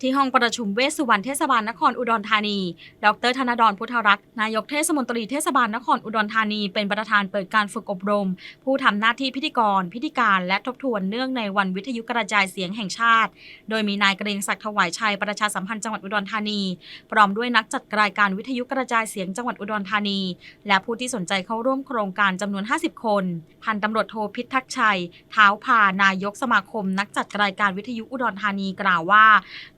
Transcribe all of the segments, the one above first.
ที่ห้องประชุมเวสุวรรณเทศบาลนครอุดรธานี ดรธนดรพุทธรัตน์นายกเทศมนตรีเทศบาลนครอุดรธานี เป็นประธานเปิดการฝึกอบรม ผู้ทำหน้าที่พิธีกร พิธีการ และทบทวนเนื่องในวันวิทยุกระจายเสียงแห่งชาติ โดยมีนายเกรียงศักดิ์ถวายชัยประชาสัมพันธ์จังหวัดอุดรธานี พร้อมด้วยนักจัดรายการวิทยุกระจายเสียงจังหวัดอุดรธานี และผู้ที่สนใจเข้าร่วมโครงการจำนวน 50 คน พันตำรวจโทพิทักษ์ชัยเท้าพานายกสมาคม นักจัดรายการวิทยุอุดรธานีกล่าวว่า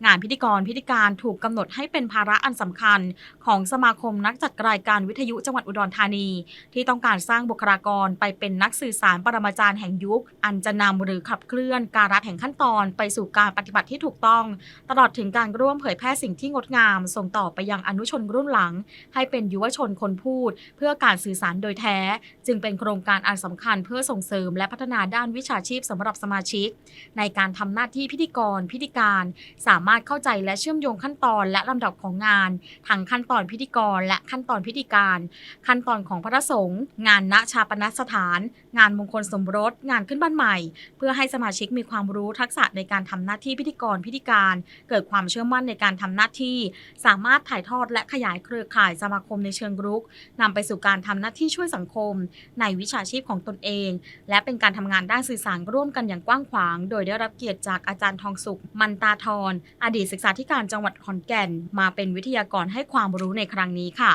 งานพิธีกรพิธีการถูกกำหนดให้เป็นภาระอันสำคัญ ของสมาคมนักจัดรายการวิทยุจังหวัดอุดรธานี ที่ต้องการสร้างบุคลากรไปเป็นนักสื่อสารปรมาจารย์แห่งยุค อันจะนำหรือขับเคลื่อนการรัฐแห่งขั้นตอน ไปสู่การปฏิบัติที่ถูกต้อง ตลอดถึงการร่วมเผยแพร่สิ่งที่งดงาม ส่งต่อไปยังอนุชนรุ่นหลัง ให้เป็นยุวชนคนพูด เพื่อการสื่อสารโดยแท้ จึงเป็นโครงการอันสำคัญเพื่อส่งเสริม และพัฒนาด้านวิชาชีพสำหรับสมาชิก ในการทำหน้าที่พิธีกรพิธีการสามารถารถเข้าใจและเชื่อมโยงขั้นตอนและลำดับของงานทั้งขั้นตอนพิธีกร และขั้นตอนพิธีการ ขั้นตอนของพระสงฆ์งานณชาปนสถาน งานมงคลสมรส งานขึ้นบ้านใหม่ เพื่อให้สมาชิกมีความรู้ทักษะในการทำหน้าที่พิธีกรพิธีการ เกิดความเชื่อมั่นในการทำหน้าที่ สามารถถ่ายทอดและขยายเครือข่ายสมาคมในเชิงรุกนำไปสู่การทำหน้าที่ช่วยสังคม ในวิชาชีพของตนเอง และเป็นการทำงานด้านสื่อสารร่วมกันอย่างกว้างขวาง โดยได้รับเกียรติจากอาจารย์ทองสุข มันตาทรอดีตศึกษาธิการจังหวัดขอนแก่น มาเป็นวิทยากรให้ความรู้ในครั้งนี้ค่ะ